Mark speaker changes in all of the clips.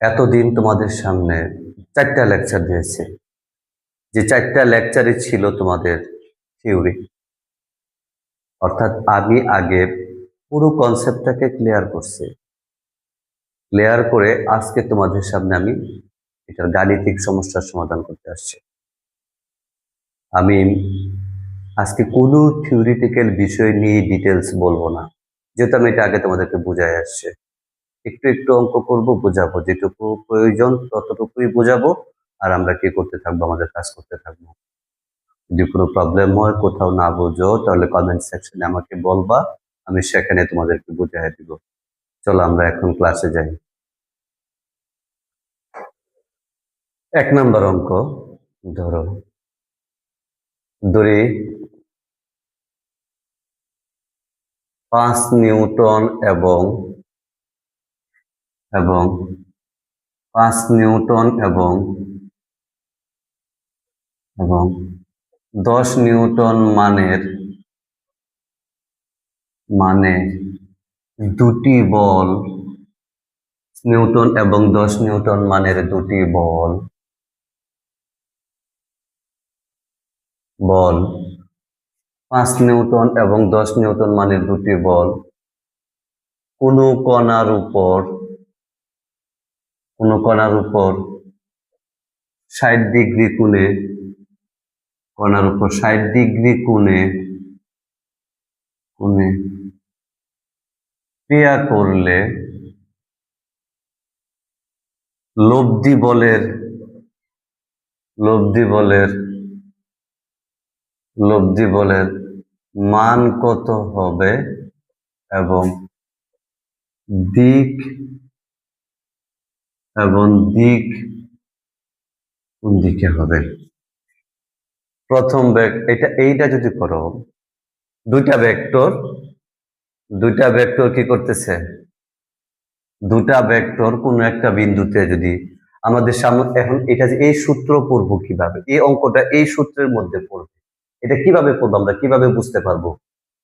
Speaker 1: এতদিন তোমাদের সামনে চারটা লেকচার দিয়েছে। যে চারটা লেকচারই ছিল তোমাদের থিওরি অর্থাৎ আমি আগে পুরো কনসেপ্টটাকে ক্লিয়ার করছি। ক্লিয়ার করে আজকে তোমাদের সামনে আমি এটার গাণিতিক সমস্যার সমাধান করতে আসছি। আমি আজকে কোনো থিওরিটিক্যাল বিষয় নিয়ে ডিটেলস বলব না। যেহেতু আমি এটা আগে তোমাদেরকে বুঝাই আসছে। একটু একটু অঙ্ক করব, বোঝাবো, যেটুকু প্রয়োজন ততটুকুই বোঝাবো, আর আমরা কি করতে থাকব, আমাদের কাজ করতে থাকব। যদি কোনো প্রবলেম হয়, কোথাও না বুঝো, তাহলে কমেন্ট সেকশনে আমাকে বলবা, আমি সেখানে তোমাদেরকে বুঝাই দিব। চলো আমরা এখন ক্লাসে যাই। এক নম্বর অঙ্ক, ধরো। ধরি, পাঁচ নিউটন এবং এবং পাঁচ নিউটন এবং এবং দশ নিউটন মানের মানে দুটি বল, নিউটন এবং দশ নিউটন মানের দুটি বল বল, পাঁচ নিউটন এবং দশ নিউটন মানের দুটি বল, কোনো কণার উপর কোনো কণার উপর ষাট ডিগ্রি কোণে, কণার উপর ষাট ডিগ্রি কোণে কোণে ক্রিয়া করলে লব্ধি বলের লব্ধি বলের লব্ধি বলের মান কত হবে এবং দিক এবং দিক কোন দিকে হবে? প্রথম ব্যাক এটা এইটা যদি করো, দুইটা ভেক্টর দুইটা ভেক্টর কি করতেছে? দুটা ভেক্টর কোনো একটা বিন্দুতে যদি আমাদের সামনে, এখন এটা যে এই সূত্র পড়ব কীভাবে? এই অঙ্কটা এই সূত্রের মধ্যে পড়বে। এটা কীভাবে পড়ব আমরা কীভাবে বুঝতে পারব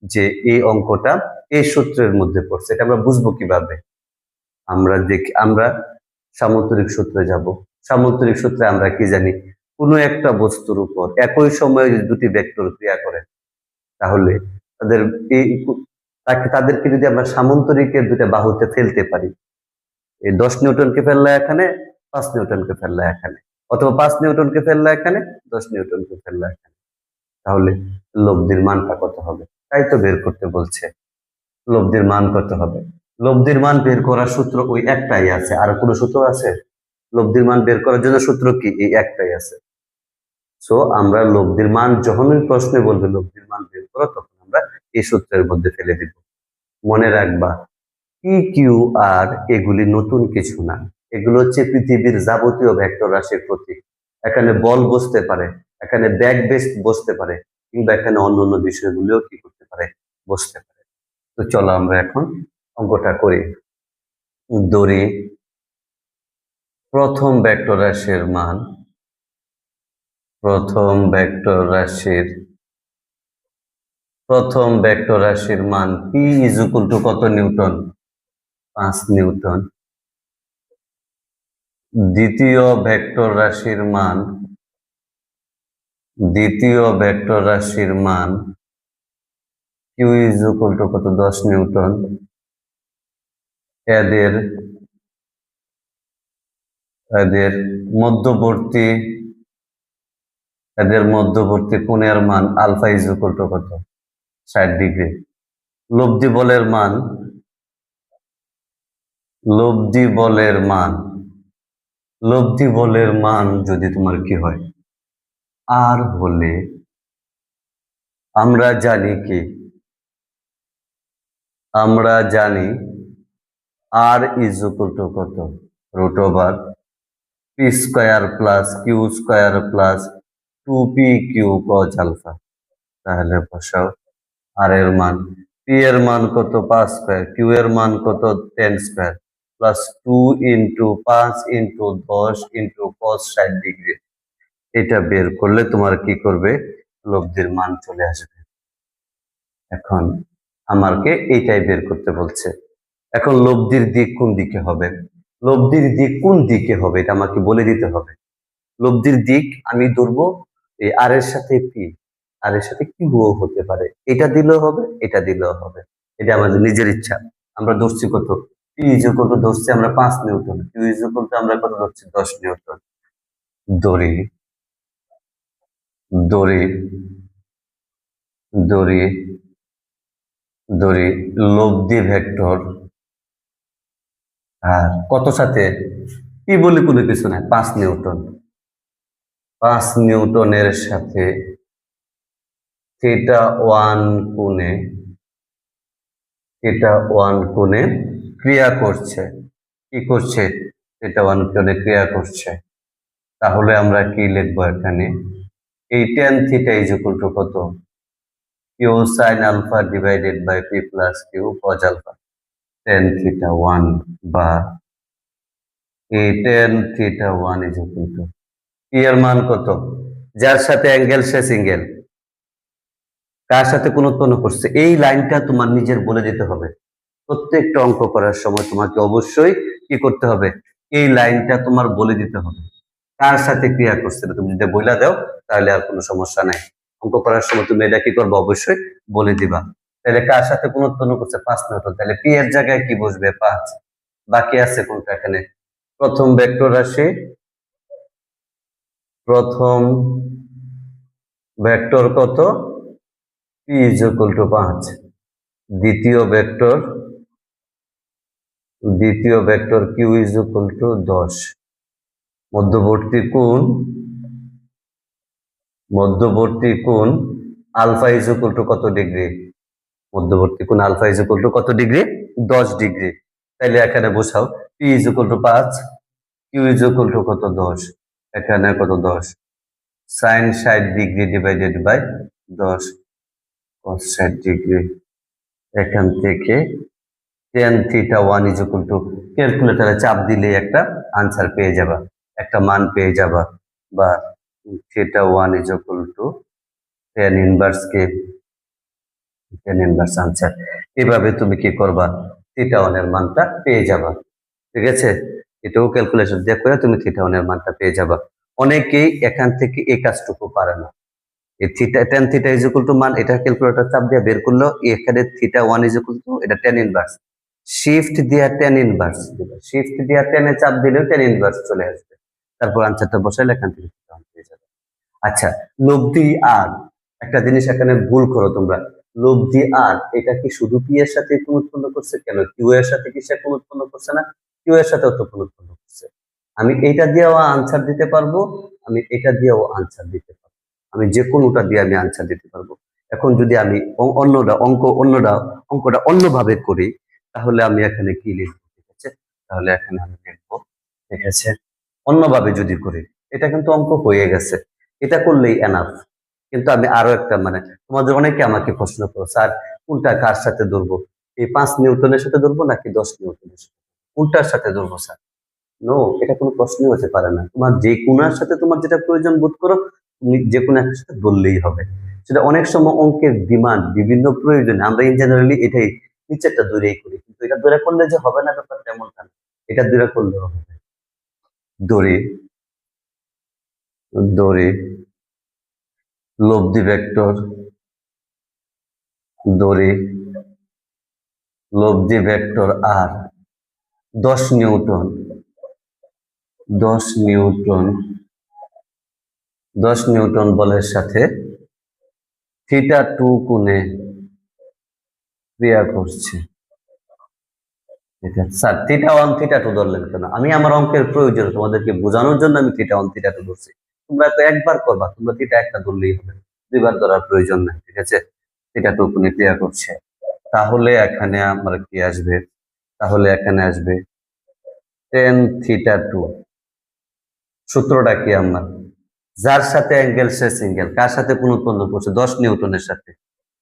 Speaker 1: যে এই অঙ্কটা এই সূত্রের মধ্যে পড়ছে? এটা আমরা বুঝব কীভাবে? আমরা দেখি, আমরা সামুদ্রিক সূত্রে যাব। সামুদ্রিক সূত্রে আমরা কি জানি? কোনো একটা বস্তুর উপর একই সময়ে যদি দুটি ভেক্টর ক্রিয়া করে, তাহলে তাদের তাকে, তাদেরকে যদি আমরা সামন্তরিকের দুটা বাহুতে ফেলতে পারি, এই দশ নিউটনকে ফেললে এখানে, পাঁচ নিউটনকে ফেললে এখানে, অথবা পাঁচ নিউটনকে ফেললে এখানে, দশ নিউটনকে ফেললে এখানে। তাহলে লব্ধির মানটা কত হবে? তাই তো বের করতে বলছে। লব্ধির মান কত হবে? লব্ধির মান বের করার সূত্র ওই একটাই আছে। আর কোনো সূত্র আছে? লব্ধির মান বের করার জন্য সূত্র কি? এই একটাই আছে। সো আমরা লব্ধির মান যখনই প্রশ্নে বলবে লব্ধির মান বের করো, তখন আমরা এই সূত্রের মধ্যে ফেলে দিব। মনে রাখবা পি কিউ আর এগুলি নতুন কিছু না। এগুলো হচ্ছে পৃথিবীর যাবতীয় ভেক্টর রাশির প্রতীক। এখানে বল বসতে পারে, এখানে ব্যাগ বেস বসতে পারে, কিংবা এখানে অন্য অন্য বিষয়গুলিও কি করতে পারে? বসতে পারে। তো চলো আমরা এখন অঙ্কটা করি। দড়ি প্রথম ভেক্টর রাশির মান, প্রথম ভেক্টর রাশির, প্রথম ভেক্টর রাশির মান পি ইজ টু কত নিউটন? পাঁচ নিউটন। দ্বিতীয় ভেক্টর রাশির মান, দ্বিতীয় ভেক্টর রাশির মান কিউ ইজ কত? দশ নিউটন। এদের এদের মধ্যবর্তী এদের মধ্যবর্তী কোণের মান আলফা ইজ কত? ষাট ডিগ্রি। লব্ধি বলের মান, লব্ধি বলের মান, লব্ধি বলের মান যদি তোমার কি হয়? আর হলে আমরা জানি কি? আমরা জানি আর ইজ ইকুয়াল টু কত? Root over P square plus Q square plus two P Q cos alpha তাহলে বসাও। আর এর মান পি এর মান কত? পাঁচ স্কোয়ার কিউ এর মান কত? Ten square plus two into পাঁচ ইন্টু দশ ইন্টু কস ষাট ডিগ্রি এটা বের করলে তোমার কি করবে? লব্ধির মান চলে আসবে। এখন আমাকে এইটাই বের করতে বলছে। এখন লব্ধির দিক কোন দিকে হবে? লব্ধির দিক কোন দিকে হবে? এটা আমাকে বলে দিতে হবে। লব্ধির দিক আমি ধরবো এই আর এর সাথে পি আর এর সাথে কি ও হতে পারে। এটা দিলেও হবে, এটা দিলেও হবে। এটা আমাদের নিজের ইচ্ছা। আমরা ধরছি কত? পি ইজ কত ধরছি আমরা পাঁচ নিউটন। কিউ ইজ কত আমরা কত ধরছি? দশ নিউটন। দড়ি। দড়ি। দড়ি। দড়ি। লব্ধি ভেক্টর আর কত সাথে? কি বলে কোনো কিছু নাই, পাঁচ নিউটন। পাঁচ নিউটনের সাথে থিটা ওয়ান কোণে, থিটা ওয়ান কোণে ক্রিয়া করছে। কি করছে? থিটা ওয়ান কোণে ক্রিয়া করছে। তাহলে আমরা কি লিখব এখানে? এই টেন থিটা ইজ কত? Q sine alpha divided by P plus Q cos alpha tan theta one বা এই tan theta one is to P এর মান কত? যার সাথে অ্যাঙ্গেল সে সিঙ্গেল কার সাথে কোন উৎপন্ন করছে? এই লাইনটা তোমার নিজের বলে দিতে হবে। প্রত্যেকটা অঙ্ক করার সময় তোমাকে অবশ্যই কি করতে হবে? এই লাইনটা তোমার বলে দিতে হবে। কার সাথে ক্রিয়া করছে তুমি যদি বইলা দাও, তাহলে আর কোনো সমস্যা নাই। অঙ্ক করার সময় তুমি এটা কি করবে? অবশ্যই বলে দিবা। তাহলে কার সাথে উৎপন্ন করছে? পাঁচ নিউটন। তাহলে পি এর জায়গায় কি বসবে? পাঁচ। বাকি আছে কোনটা এখানে? প্রথম ভেক্টর রাশি। প্রথম ভেক্টর কত? পি ইজ ইকুয়াল টু পাঁচ। দ্বিতীয় ভেক্টর দ্বিতীয় vector Q is equal to দশ। মধ্যবর্তী কোণ মধ্যবর্তী কোণ, আলফা ইজ ইকুয়াল টু কত ডিগ্রি? মধ্যবর্তী কোণ আলফা ইজ ইকুয়াল টু কত ডিগ্রি দশ ডিগ্রি তাইলে এখানে বসাও পি ইজ ইকুয়াল টু পাঁচ কিউ ইজ ইকুয়াল টু কত দশ? এখানে কত দশ? সাইন ষাট ডিগ্রি ডিভাইডেড বাই দশ cos ষাট ডিগ্রি এখান থেকে tan theta one is equal to ক্যালকুলেটারে চাপ দিলে একটা আনসার পেয়ে যাবা, একটা মান পেয়ে যাবা। বা theta one is equal to tan inverse K tan inverse answer এভাবে তুমি কি করবা? থিটা ওয়ানের মানটা পেয়ে যাবা। ঠিক আছে? এটাও ক্যালকুলেশন দিয়ে করে তুমি থিটা ওয়ানের মানটা পেয়ে যাবা। অনেকেই এখান থেকে এই কাজটুকু পারে না। এই থিটা টেন থিটা মান, এটা ক্যালকুলেটর চাপ দিয়ে বের করল, এখানে theta one is equal to এটা টেন ইনভার্স শিফট দিয়া টেন ইনভার্স দিবে শিফট দিয়া টেনে চাপ দিলেও টেন ইনভার্স চলে আসবে। তারপর আনসারটা বসাইলে এখান থেকে আচ্ছা লব্ধি আর। একটা জিনিস এখানে ভুল করো তোমরা। লব্ধি আর এটা কি শুধু পি এর সাথে কোন উৎপন্ন করছে? কেন কিউ এর সাথে কি সে কোন উৎপন্ন করছে না? কিউ এর সাথেও তো কোন উৎপন্ন করছে। আমি এটা দিয়েও আনসার দিতে পারব আমি এটা দিয়েও আনসার দিতে পারব। আমি যে কোনোটা দিয়ে আমি আনসার দিতে পারব। এখন যদি আমি অন্যটা অঙ্ক অন্যটা অঙ্কটা অন্যভাবে করি তাহলে আমি এখানে কি লিখব? ঠিক আছে? তাহলে এখানে আমি লিখব ঠিক আছে? অন্যভাবে যদি করি এটা কিন্তু অঙ্ক হয়ে গেছে। এটা করলেই এনাফ কিন্তু আমি আরও একটা মানে তোমাদের অনেকে আমাকে প্রশ্ন করো, স্যার, কোনটা কার সাথে ধরবো এই পাঁচ নিউটনের সাথে ধরবো নাকি দশ নিউটনের সাথে? কোনটার সাথে ধরবো স্যার? নো এটা কোনো প্রশ্নই হতে পারে না। তোমার যে কোনার সাথে তোমার যেটা প্রয়োজন বোধ করো, তুমি যে কোনো একটা সাথে ধরলেই হবে। সেটা অনেক সময় অঙ্কের ডিমান্ড, বিভিন্ন প্রয়োজনে, আমরা ইন জেনারেলি এটাই নিচেরটা দূরেই করি। কিন্তু এটা দূরে করলে যে হবে না ব্যাপারটা এমনটা না। এটা দূরে করলেও হবে। দৌড়ে। দড়ি। লব্ধি ভেক্টর, দড়ি, লব্ধি ভেক্টর আর, দশ নিউটন দশ নিউটন দশ নিউটন বলের সাথে থিটা টু কোণে ক্রিয়া করছে। Sir, theta one, theta two ধরলেন কেন? আমি আমার অঙ্কের প্রয়োজন তোমাদেরকে বোঝানোর জন্য আমি থিটা ওয়ান, থিটা টু ধরছি। তোমরা তো একবার করবা, তোমরা থিটা একটা ধরলেই হবে। দুইবার ধরার প্রয়োজন নাই, ঠিক আছে? থিটা টু কোণে ক্রিয়া করছে। তাহলে এখানে আমার কি আসবে? তাহলে এখানে আসবে টেন থিটা টু সূত্রটা কি আমার? যার সাথে অ্যাঙ্গেল সে সিঙ্গেল কার সাথে কোন উৎপন্ন করছে? দশ নিউটনের সাথে।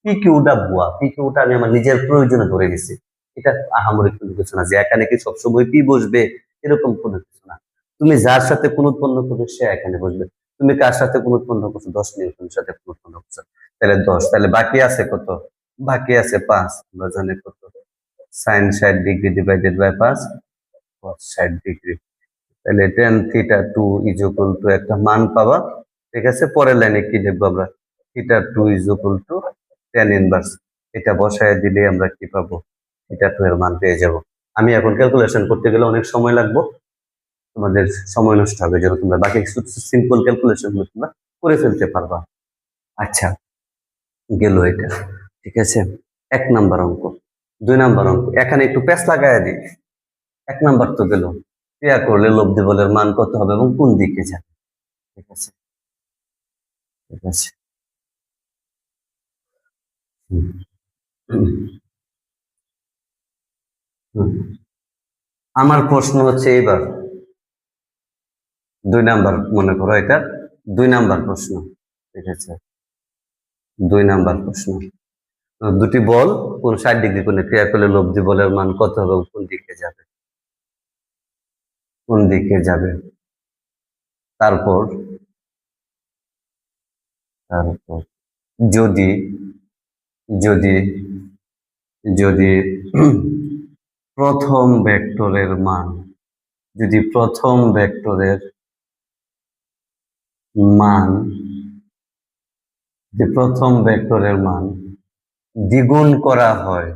Speaker 1: পি কিউটা বুয়া পি কিউটা আমি আমার নিজের প্রয়োজনে ধরে গেছি এটা আহামরি কোনো কিছু না, যে এখানে কি সবসময় পি বসবে, এরকম কোনো কিছু না। তুমি যার সাথে কোন উৎপন্ন করবে, সে এখানে বসবে। তুমি কার সাথে কোন উৎপন্ন করছ? দশ নিউটনের সাথে কোন উৎপন্ন করছ। তাহলে দশ, তাহলে বাকি আছে কত? বাকি আছে পাঁচ। আমরা জানি কত? সাইন ষাট ডিগ্রি ডিভাইডেড বাই পাঁচ ষাট ডিগ্রি তাহলে tan theta two is equal to একটা মান পাবা। ঠিক আছে? পরের লাইনে কি লিখব আমরা? Theta two is equal to tan inverse এটা বসায় দিলে আমরা কি পাবো? থিটা টু এর মান পেয়ে যাব। আমি এখন ক্যালকুলেশন করতে গেলে অনেক সময় লাগবো। তোমাদের সময় নষ্ট হবে যেন তোমরা বাকি সিম্পল ক্যালকুলেশনগুলো তোমরা করে ফেলতে পারবা। আচ্ছা গেল এটা, ঠিক আছে? এক নাম্বার অঙ্ক, দুই নাম্বার অঙ্ক, এখানে একটু প্যাস লাগাই দিই। এক নাম্বার তো গেল, ক্রিয়া করলে লব্ধি বলের মান কত হবে এবং কোন দিকে যাবে? ঠিক আছে? ঠিক আছে। আমার প্রশ্ন হচ্ছে এইবার দুই নাম্বার মনে করো এটা, দুই নাম্বার প্রশ্ন ঠিক আছে দুই নাম্বার প্রশ্ন। দুটি বল কোন ষাট ডিগ্রি কোণে ক্রিয়া করলে লব্ধি বলের মান কত হবে কোন দিকে যাবে? কোন দিকে যাবে? তারপর তারপর যদি যদি যদি প্রথম ভেক্টরের মান, যদি প্রথম ভেক্টরের মান, যে প্রথম ভেক্টরের মান, দ্বিগুণ করা হয়,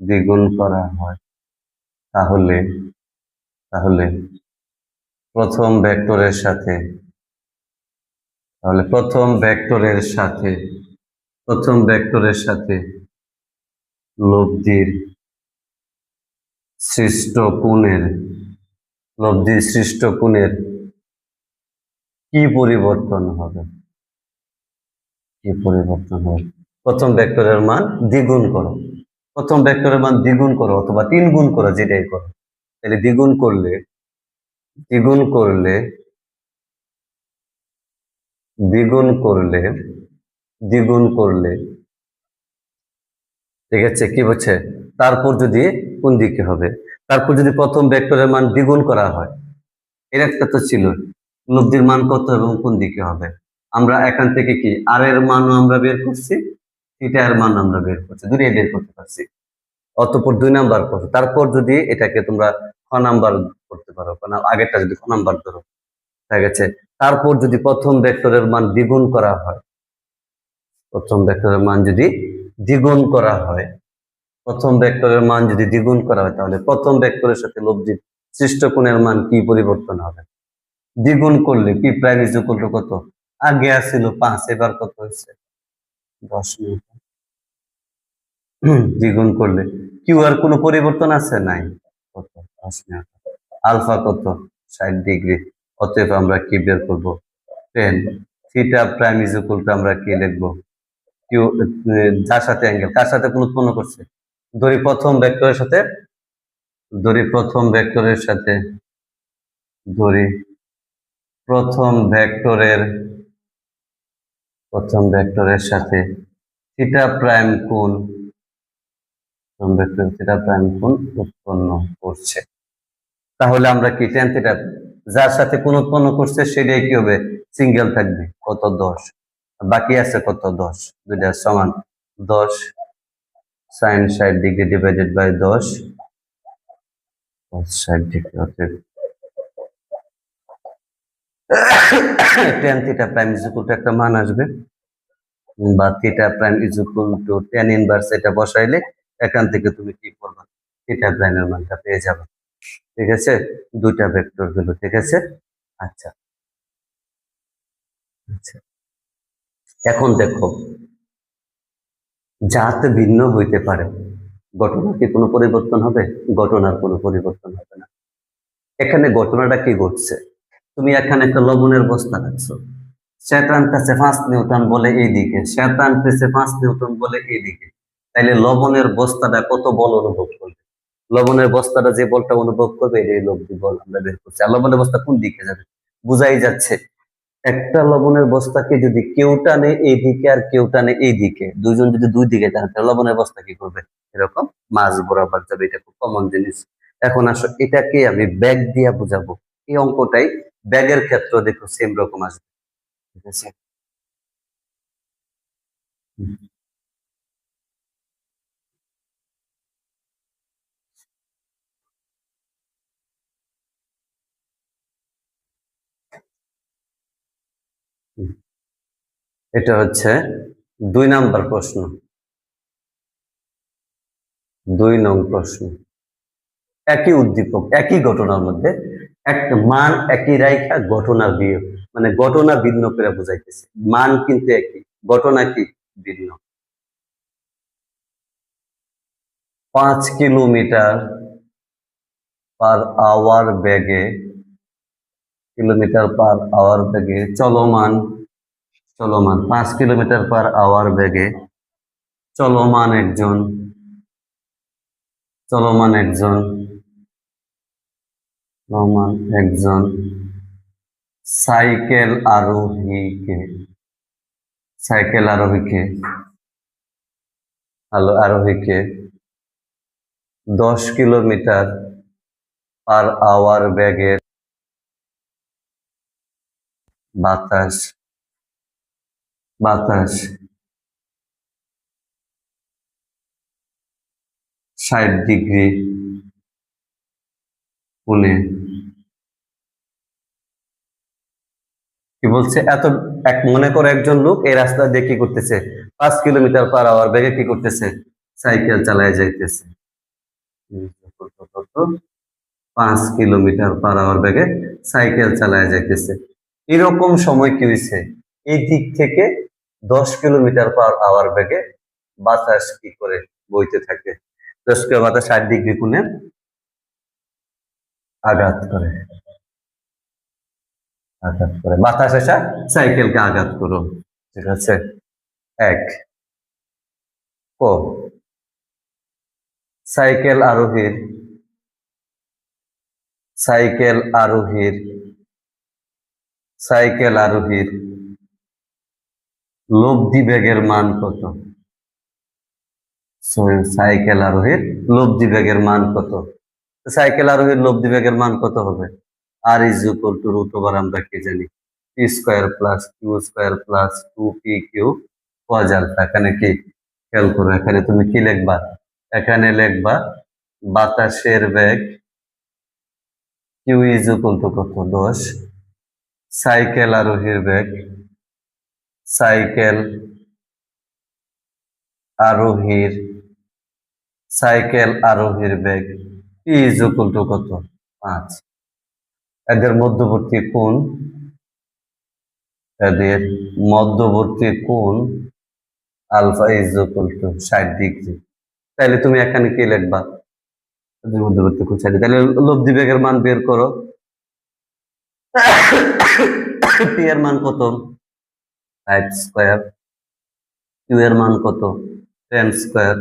Speaker 1: দ্বিগুণ করা হয়, তাহলে তাহলে প্রথম ভেক্টরের সাথে, তাহলে প্রথম ভেক্টরের সাথে, প্রথম ভেক্টরের সাথে লব্ধির সৃষ্ট কোণের, লব্ধির সৃষ্ট কোণের কি পরিবর্তন হবে? কি পরিবর্তন হবে? প্রথম ভেক্টরের মান দ্বিগুণ করো। প্রথম ভেক্টরের মান দ্বিগুণ করো অথবা তিন গুণ করো, যেটাই করো। তাহলে দ্বিগুণ করলে দ্বিগুণ করলে দ্বিগুণ করলে দ্বিগুণ করলে, ঠিক আছে? কি বলছে? তারপর যদি কোন দিকে হবে? তারপর যদি প্রথম ভেক্টরের মান দ্বিগুণ করা হয়, এর একটা তো ছিল। লব্ধির মান কত এবং কোন দিকে হবে? আমরা এখান থেকে কি আর এর মানও আমরা বের করছি? থিটা এর মান আমরা বের করছি। দুটোই বের করতে পারছি। অতপর দুই নাম্বার করছ তারপর যদি এটাকে তোমরা খ নাম্বার করতে পারো আগেরটা যদি খ নাম্বার ধরো ঠিক আছে তারপর যদি প্রথম ভেক্টরের মান দ্বিগুণ করা হয়, প্রথম ভেক্টরের মান যদি দ্বিগুণ করা হয়, প্রথম ভেক্টরের মান যদি দ্বিগুণ করা হয়, তাহলে প্রথম ভেক্টরের সাথে লব্ধির সৃষ্ট কোণের মান কি পরিবর্তন হবে? দ্বিগুণ করলে পি প্রাইম ইজ টু কত? আগে আসছিল পাঁচ, এবার কত হয়েছে? দশ মিনিট। দ্বিগুণ করলে কিউ আর কোনো পরিবর্তন আছে? নাই। কত? দশ আলফা কত? ষাট ডিগ্রি। অতএব আমরা কি বের করব? Tan. Theta prime is to আমরা কি লিখব? কিউ যার সাথে অ্যাঙ্গেল কার সাথে কোন উৎপন্ন করছে? ধরি প্রথম ভেক্টরের সাথে ধরি প্রথম ভেক্টরের সাথে ধরি প্রথম ভেক্টরের প্রথম ভেক্টরের সাথে থিটা প্রাইম কোণ, প্রথম ভেক্টর থিটা প্রাইম কোণ উৎপন্ন করছে। তাহলে আমরা কি টেন থিটা যার সাথে কোন উৎপন্ন করছে সেটাই কি হবে? সিঙ্গেল থাকবে। কত দশ? বাকি আছে কত দশ? দুইটা সমান দশ সাইন ষাট ডিগ্রি ডিভাইডেড বাই দশ ষাট ডিগ্রি অতএব tan theta prime is equal to একটা মান আসবে। বা theta prime is equal to tan inverse এটা বসাইলে এখান থেকে তুমি কি করবে? থিটা প্রাইমের মানটা পেয়ে যাবে। ঠিক আছে? দুইটা ভেক্টরগুলো ঠিক আছে? আচ্ছা। আচ্ছা। এখন দেখো যাতে ভিন্ন হইতে পারে। ঘটনার কি কোনো পরিবর্তন হবে? ঘটনার কোনো পরিবর্তন হবে না। এখানে ঘটনাটা কি ঘটছে? তুমি এখানে একটা লবণের বস্তা রাখছো। সে কাছে পাঁচ নিউটন বলে এইদিকে সে টানতেছে পাঁচ নিউটন বলে এইদিকে। তাইলে লবণের বস্তাটা কত বল অনুভব করবে? লবণের বস্তাটা যে বলটা অনুভব করবে এই লব্ধি বল আমরা বের করছি। আর লবণের বস্তা কোন দিকে যাবে? বুঝাই যাচ্ছে। একটা লবণের বস্তাকে যদি কেউ টানে এই দিকে আর কেউ টানে এই দিকে দুইজন যদি দুই দিকে টানে, তাহলে লবণের বস্তা কি করবে? এরকম মাছ বরাবর যাবে, এটা খুব কমন জিনিস। এখন আসো, এটাকে আমি ব্যাগ দিয়া বুঝাবো। এই অঙ্কটাই ব্যাগের ক্ষেত্রে দেখো সেম রকম আসবে ঠিক আছে? এটা হচ্ছে দুই নাম্বার প্রশ্ন। দুই নং প্রশ্ন। একই উদ্দীপক, একই ঘটনার মধ্যে একটা মান একই রাইখা ঘটনা বিয়ে মানে ঘটনা ভিন্ন করে বোঝাইতেছে। মান কিন্তু একই, ঘটনা কি ভিন্ন। পাঁচ কিলোমিটার পার আওয়ার বেগে, কিলোমিটার পার আওয়ার বেগে চলমান চলমান। পাঁচ কিলোমিটার পার আওয়ার বেগে চলমান একজন চলমান একজন চলমান একজন সাইকেল আরোহীকে। সাইকেল আরোহীকে। আলো আরোহীকে দশ কিলোমিটার পার আওয়ার বেগের বাতাস বাতাস। ষাট ডিগ্রি পুনে কি বলছে, এত এক মনে করে একজন লোক এই রাস্তা দিয়ে কি করতেছে? পাঁচ কিলোমিটার পার আওয়ার বেগে কি করতেছে? সাইকেল চালায় যাইতেছে। পাঁচ কিলোমিটার পার আওয়ার বেগে সাইকেল চালায় যাইতেছে। এরকম সময় কি হয়েছে এই দিক থেকে দশ কিলোমিটার পার আওয়ার বেগে বাতাস কি করে বইতে থাকে? দশ কিলো বাতাস ষাট ডিগ্রি কোণে আঘাত করে। আঘাত করে। বাতাস এসে সাইকেলকে আঘাত করো। ঠিক আছে? এক। ও। সাইকেল আরোহীর। সাইকেল আরোহীর। সাইকেল আরোহীর। লব্ধি বেগের মান কত? সাইকেল আরোহীর লব্ধি বেগের মান কত? সাইকেল আরোহীর লব্ধি বেগের মান কত হবে? R is equal to root over আমরা কি জানি? P square plus Q square plus two P Q cos alpha এখানে কি? খেয়াল করো, এখানে তুমি কি লিখবা? এখানে লিখবা, বাতাসের বেগ কিউ ইজ ইকুয়াল টু কত? দশ। সাইকেল আরোহীর বেগ সাইকেল আরোহীর সাইকেল আরোহীর বেগ পি ইজ ইকুয়াল টু কত? পাঁচ। এদের মধ্যবর্তী কোণ? এদের মধ্যবর্তী কোণ আলফা ইজ টু ষাট ডিগ্রি। তাহলে তুমি এখানে কি লিখবা? এদের মধ্যবর্তী কোণ ষাট। তাহলে লব্ধি বেগের মান বের করো। পি এর মান কত? ফাইভ স্কোয়ার কিউ এর মান কত? Ten square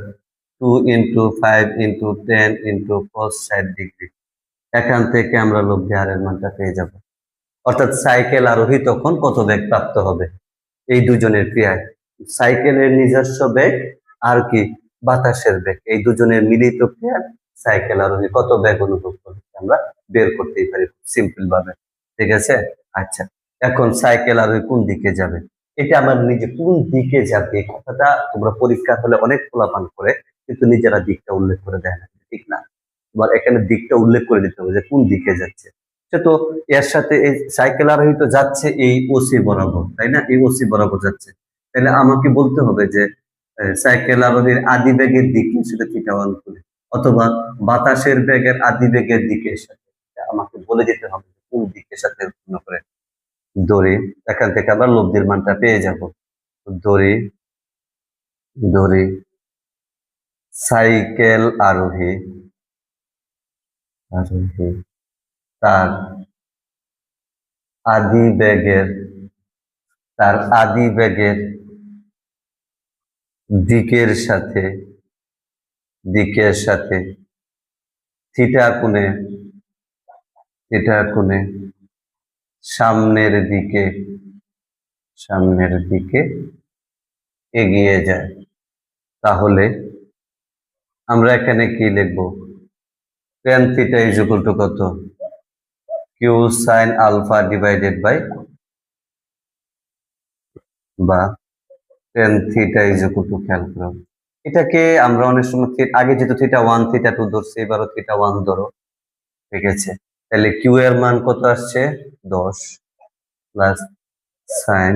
Speaker 1: two into five into ten into cos ষাট ডিগ্রি। এখান থেকে আমরা লব্ধি হারের মানটা পেয়ে যাব। অর্থাৎ সাইকেল আরোহী তখন কত বেগ প্রাপ্ত হবে? এই দুজনের ক্রিয়ায়। সাইকেলের নিজস্ব বেগ আর কি বাতাসের বেগ এই দুজনের মিলিত ক্রিয়ায় সাইকেল আরোহী। কত বেগ অনুভব করবে আমরা বের করতেই পারি সিম্পল ভাবে ঠিক আছে? আচ্ছা এখন সাইকেল আরোহী কোন দিকে যাবে? এটা আমার নিজে কোন দিকে যাবে? এই কথাটা তোমরা পরীক্ষা হলে অনেক ফলাফল করে, কিন্তু নিজেরা দিকটা উল্লেখ করে দেয় না। ঠিক না? তোমার এখানে দিকটা উল্লেখ করে দিতে হবে যে কোন দিকে যাচ্ছে। সে তো এর সাথে এই সাইকেল আরোহী তো যাচ্ছে এই ওসি বরাবর, তাই না? এই ওসি বরাবর যাচ্ছে। তাহলে আমাকে বলতে হবে যে সাইকেল আরোহীর আদি বেগের দিকে সেটা থিটা ওয়ান করে, অথবা বাতাসের বেগের আদি বেগের দিকের সাথে। আমাকে বলে দিতে হবে কোন দিকের সাথে পূর্ণ করে। দড়ি, এখান থেকে আমরা লব্ধির মানটা পেয়ে যাব। দড়ি দড়ি সাইকেল আরোহী আরোহী তার আদি বেগের, তার আদি বেগের দিকের সাথে দিকের সাথে, থিটা কোণে থিটা কোণে, সামনের দিকে সামনের দিকে এগিয়ে যায়। তাহলে আমরা এখানে কি লিখব? Tan theta is equal to কত? Q sine alpha divided by বা tan theta is equal to খেয়াল করো এটাকে আমরা অনেক সময় আগে যেহেতু থিটা ওয়ান থিটা টু ধরছি, এবারও থিটা ওয়ান ধরো, ঠিক আছে? তাহলে কিউ এর মান কত আসছে? দশ প্লাস সাইন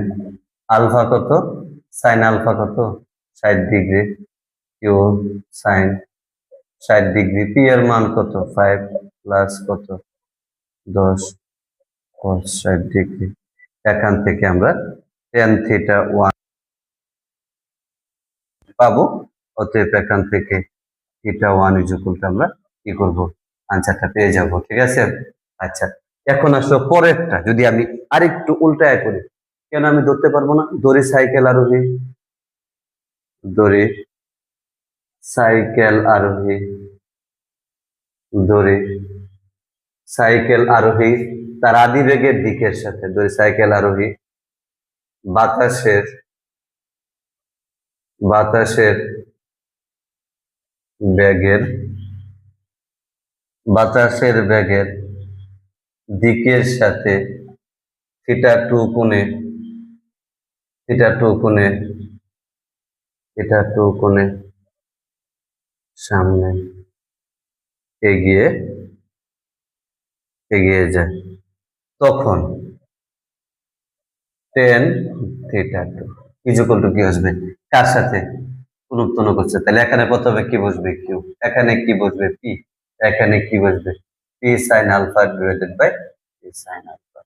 Speaker 1: আলফা কত? সাইন আলফা কত? ষাট ডিগ্রি কিউ সাইন ষাট ডিগ্রি, পি এর মান কত? ফাইভ প্লাস কত? দশ cos ষাট ডিগ্রি। এখান থেকে আমরা টেন থিটা ওয়ান পাবো। অতএব এখান থেকে থিটা ওয়ান ইজুকুলটা আমরা কি করব? আনসারটা পেয়ে যাব, ঠিক আছে? আচ্ছা এখন আসলে পরেরটা। যদি আমি আরেকটু উল্টায় করি, কেন আমি ধরতে পারব না? দড়ি সাইকেল আরোহী দড়ি সাইকেল আরোহী দড়ি। সাইকেল আরোহী তার আদি বেগের দিকের সাথে দড়ি, সাইকেল আরোহী। বাতাসের বাতাসের ব্যাগের বাতাসের ব্যাগের দিকের সাথে থিটা টু কোণে, থিটা টু কোণে, থিটা টু কোণে সামনে এগিয়ে এগিয়ে যায় তখন tan theta two is equal to কি আসবে? কার সাথে? পুনরুত্তন্ন করছে। তাহলে এখানে প্রথমে কি বসবে? কিউ এখানে কি বসবে? পি এখানে কি বসবে? P sine alpha divided by P sine alpha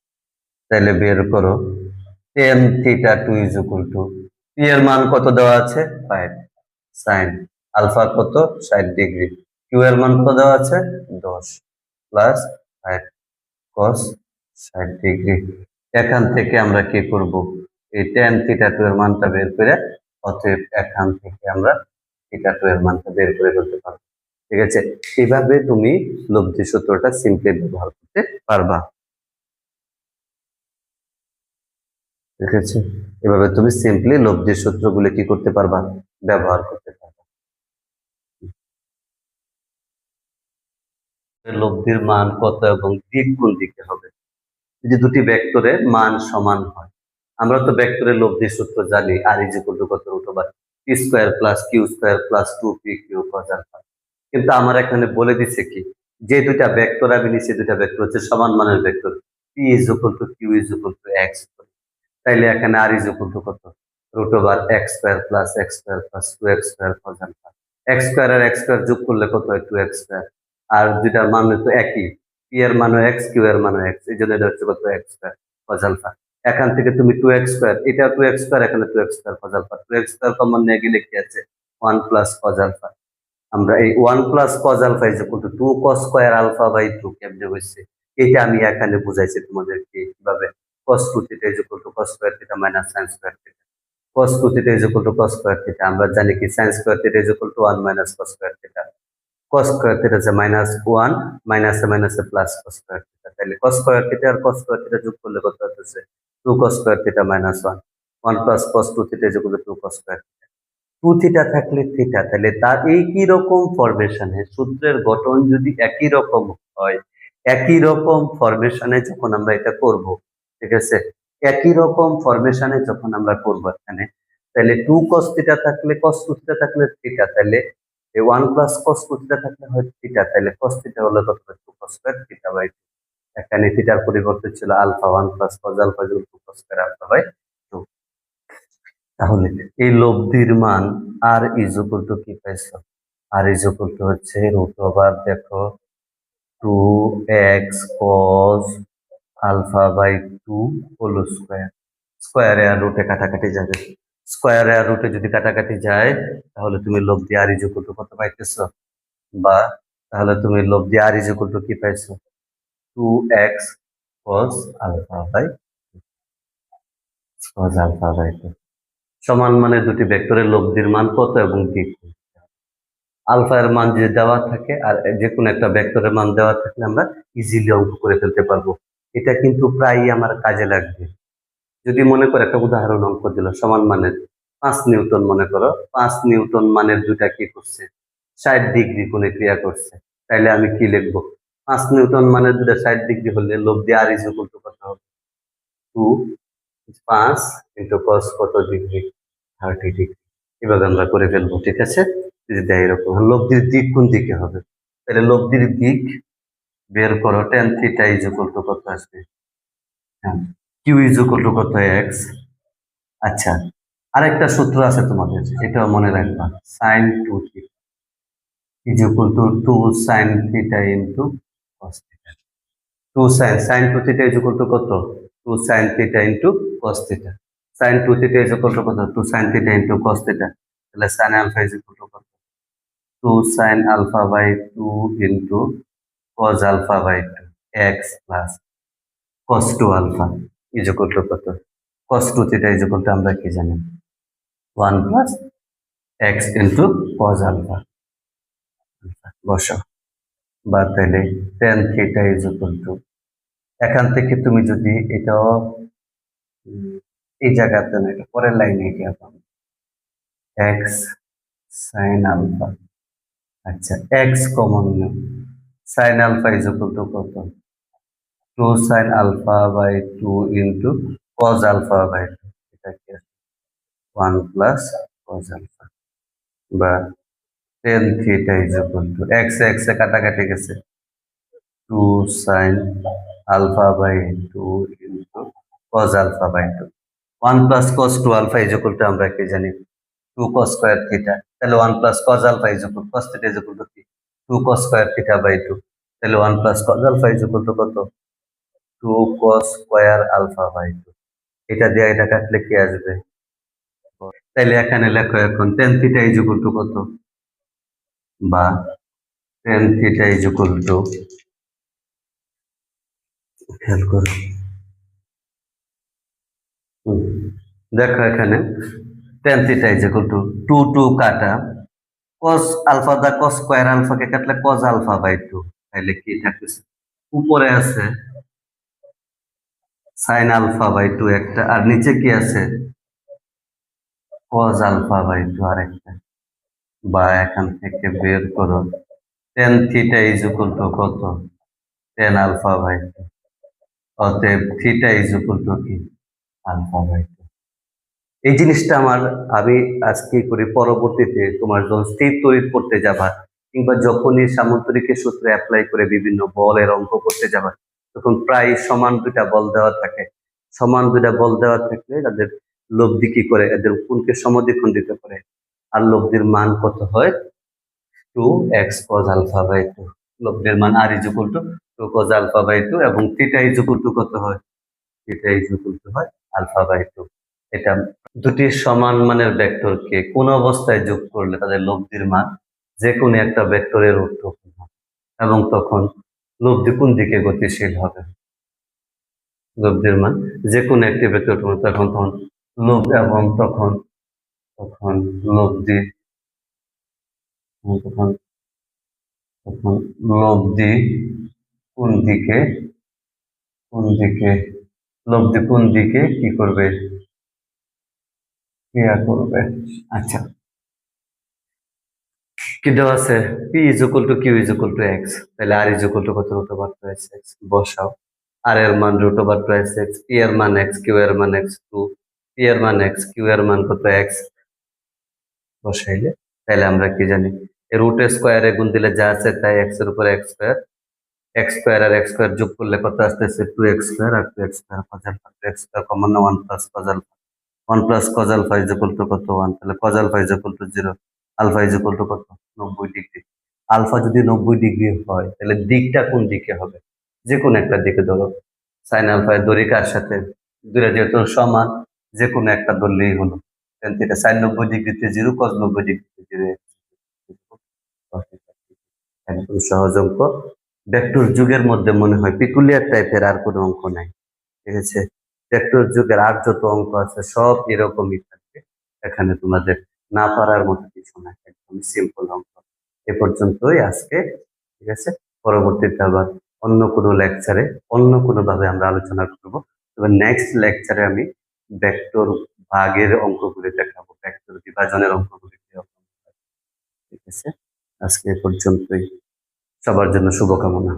Speaker 1: তাহলে বের করো। Tan theta two is equal to P এর মান কত দেওয়া আছে? ফাইভ সাইন আলফা কত? ষাট ডিগ্রি। কিউ এর মান কত দেওয়া আছে? দশ প্লাস কস ষাট ডিগ্রি। এখান থেকে আমরা কি করব? এই টেন থিটা টু এর মানটা বের করে, অতএব এখান থেকে আমরা থিটা টু এর মানটা বের করে ফেলতে পারব। ঠিক আছে? এইভাবে তুমি লব্ধি সূত্রটা সিম্পলি ব্যবহার করতে পারবা। ঠিক আছে? এভাবে তুমি সিম্পলি লব্ধি সূত্রগুলি কি করতে পারবা? ব্যবহার করতে পারবা লব্ধির মান কত এবং দিক কোন দিকে হবে। যদি দুটি ভেক্টরের মান সমান হয়। আমরা তো ভেক্টরের লব্ধি সূত্র জানি আর ইজ টু কত root square plus Q square plus two P Q alpha কিন্তু আমার এখানে বলে দিছে কি, যে দুইটা ভেক্টর আমি নিচ্ছি দুইটা ভেক্টর হচ্ছে সমান মানের vector P is equal to Q is equal to X তাইলে এখানে আর ইজ ইকুয়াল টু কত? Root over X square plus X square plus two X square alpha X square আর এক্স স্কোয়ার যোগ করলে কত হয়? টু এক্স স্কোয়ার আর দুইটার মান তো একই। পি এর মানও এক্স কিউ এর মানও এক্স এই জন্য এটা হচ্ছে কত এক্স স্কোয়ার এখান থেকে তুমি টু এক্স স্কোয়ার এটা টু এক্স স্কোয়ার এখানে two X square cos two X square common নিয়ে গেলে কি আছে ওয়ান প্লাস কজ আমরা এই one plus cos alpha is equal to cos square alpha by two কেমনে হয়েছে এটা আমি এখানে বুঝাইছি তোমাদেরকে কীভাবে। cos 2 theta is equal to cos square theta minus sin square theta. cos 2 theta is equal to cos square theta. আমরা জানি কি sin square theta is equal to 1 minus cos square theta. Cos a minus 1 minus a minus a plus cos square theta. তাহলে cos square theta আর cos square theta যোগ করলে কত হচ্ছে 2 cos square theta minus 1. 1 plus cos 2 theta is equal to 2 cos square theta. 2 theta থাকলে theta তাহলে তার একই রকম ফরমেশনে সূত্রের গঠন যদি একই রকম হয় একই রকম ফরমেশনে যখন আমরা এটা করব ঠিক আছে একই রকম ফরমেশনে যখন আমরা করব এখানে তাহলে টু কস থিটা থাকলে কস টু থিটা থাকলে থিটা তাহলে one plus cos two theta থাকলে হয় থিটা তাহলে কস থিটা হলো কত two cos square theta by এখানে থিটার পরিবর্তে ছিল alpha one plus cos alpha equal to cos square alpha by two তাহলে এই লব্ধির মান আর ইজ ইকুয়াল টু কি পাইছো? আর ইজ ইকুয়াল টু হচ্ছে রুট ওভার দেখো two X cos alpha by two whole square স্কোয়ারে আর রুটে কাটাকাটি যাবে। স্কোয়ারে আর রুটে যদি কাটাকাটি যায়, তাহলে তুমি লোভ দিয়ে আর ইজুকুল টু কত পাইতেছ? বা তাহলে তুমি লোভ দিয়ে আর ইজুকুল টু কি পাইছো? Two X cos alpha by cos alpha by two সমান মানে দুটি ভেক্টরের লব্ধির মান কত এবং কি? আলফা এর মান যদি দেওয়া থাকে, আর যে কোনো একটা ভেক্টরের মান দেওয়া থাকলে আমরা ইজিলি অঙ্ক করে ফেলতে পারব। এটা কিন্তু প্রায়ই আমার কাজে লাগবে। যদি মনে করো একটা উদাহরণ অঙ্ক দিল, সমান মানের পাঁচ নিউটন মনে করো, পাঁচ নিউটন মানের দুটা কি করছে? ষাট ডিগ্রি কোণে ক্রিয়া করছে। তাইলে আমি কি লিখব? পাঁচ নিউটন মানের দুটা ষাট ডিগ্রি হলে দিয়ে আর ইজ টু কত হবে? টু পাঁচ ইন্টু কস কত ডিগ্রি? Thirty degree. এভাবে আমরা করে ফেলব, ঠিক আছে? যদি এরকম লব্ধির দিক কোন দিকে হবে? তাহলে লব্ধির দিক, বের করো টেন থিটা ইজ টু কত আসবে? হ্যাঁ। কিউ ইজ টু কত এক্স আচ্ছা আরেকটা সূত্র আছে তোমাদের, এটাও মনে রাখবা sine two theta is equal to two sine theta into cos two sine sine two theta is to কত? Two sine theta into cos theta sine two theta is to কত? Two sine theta into cos theta তাহলে sine alpha is equal to কত? Two sine alpha by two into cos alpha by 2 x plus cos 2 alpha equal to কত 2 theta is equal to আমরা কি জানি 1 plus x into cos alpha বসো বা তাহলে theta is equal to এখান থেকে তুমি যদি উম, এই জায়গাতে না এটা পরের লাইনে গিয়ে পাবে x sin alpha আচ্ছা x কমন নেব sin alpha is equal to কত 2 sin alpha by 2 into cos alpha by 2 এটা কি 1 plus cos alpha বা tan theta is equal to x x এ কাটাকাটি গেছে 2 sin alpha by 2 into cos alpha by 2 1 plus cos 2 alpha is equal to আমরা কি জানি 2 cos square theta তাহলে 1 plus cos alpha is equal cos theta is equal to কি 2 cos square theta by 2 তাহলে 1 plus cos alpha is equal to কত 2 cos square alpha by 2 এটা দিয়ে এটা কাটলে কি আসবে তাহলে এখানে লেখো এখন theta is equal to কত বা theta is equal to খেয়াল করো দেখো এখানে theta is equal to 2 2 কাটা cos alpha দা square alpha কে কাটলে cos alpha by 2 তাহলে কি থাকতেছে উপরে আছে sin আলফা by 2 একটা। আর নিচে কি আছে? cos alpha by 2 আরেকটা। বা এখান থেকে বের করো। tan theta is equal to কত? tan alpha by 2 অতএব theta is equal to কি? আলফা by 2 এই জিনিসটা আমার, আমি আজকে করি? পরবর্তীতে তোমার যখন স্থির তড়িৎ করতে যাবা, কিংবা যখনই সামুদ্রিকের সূত্রে অ্যাপ্লাই করে বিভিন্ন বলের অঙ্ক করতে যাবা তখন প্রায় সমান দুটা বল দেওয়া থাকে। সমান দুটা বল দেওয়া থাকলে তাদের লব্ধি কি করে? এদের কোনকে সমদ্বিখণ্ডিত করে আর লব্ধির মান কত হয়? Two X cos alpha by two লব্ধির মান R is equal to two cos alpha by two এবং থিটা ইজ ইকুয়াল টু কত হয়? থিটা ইজ ইকুয়াল টু হয় আলফা বাই টু এটা দুটি সমান মানের ভেক্টরকে কোন অবস্থায় যোগ করলে তাদের লব্ধির মান যে কোনো একটা ভেক্টরের উত্তরণ হবে এবং তখন লব্ধি কোন দিকে গতিশীল হবে? লব্ধির মান যে কোনো একটি ভেক্টর তখন তখন লোভ এবং তখন তখন লব্ধি। তখন তখন লব্ধি কোন দিকে কোন দিকে, লব্ধি কোন দিকে কি করবে? ক্রিয়া করবে। আচ্ছা। কি দেওয়া আছে? P is equal to Q is equal to X তাহলে আর ইজ ইকুয়াল টু কত root over two X X বসাও। আর এর মান root over two X X P এর মান এক্স কিউ এর মান এক্স টু পি এর মান এক্স কিউ এর মান কত এক্স বসাইলে। তাহলে আমরা কি জানি? রুট স্কোয়ারে গুণ দিলে যা আছে তাই এক্সের উপরে এক্স স্কোয়ার এক্স স্কোয়ার আর এক্স স্কোয়ার যোগ করলে কত আসতেছে? টু এক্স স্কোয়ার আর two x square causal two X square common one plus causal one plus cos alpha is equal to কত? ওয়ান তাহলে cos alpha is equal to zero alpha is equal to কত? নব্বই degree alpha যদি নব্বই degree হয়, তাহলে দিকটা কোন দিকে হবে? যে কোনো একটা দিকে ধরো। সাইন আলফা এর দড়ি কার সাথে? দুটা যেহেতু সমান, যে কোনো একটা ধরলেই হলো। এটা সাইন নব্বই ডিগ্রিতে জিরো কজ নব্বই ডিগ্রিতে জিরো সহজ অঙ্ক। ভেক্টর যুগের মধ্যে মনে হয় পিকুলিয়ার টাইপের আর কোনো অঙ্ক নাই। ঠিক আছে? ভেক্টর যুগের আর যত অঙ্ক আছে, সব এরকমই থাকবে। এখানে তোমাদের না পারার মতো কিছু না, একদম সিম্পল অঙ্ক এ পর্যন্তই আজকে, ঠিক আছে? পরবর্তীতে আবার অন্য কোনো লেকচারে অন্য কোনো ভাবে আমরা আলোচনা করব। তবে নেক্সট লেকচারে আমি ভেক্টর ভাগের অঙ্কগুলি দেখাবো ভেক্টর বিভাজনের অঙ্কগুলি। ঠিক আছে? আজকে এ পর্যন্তই। সবার জন্য শুভকামনা।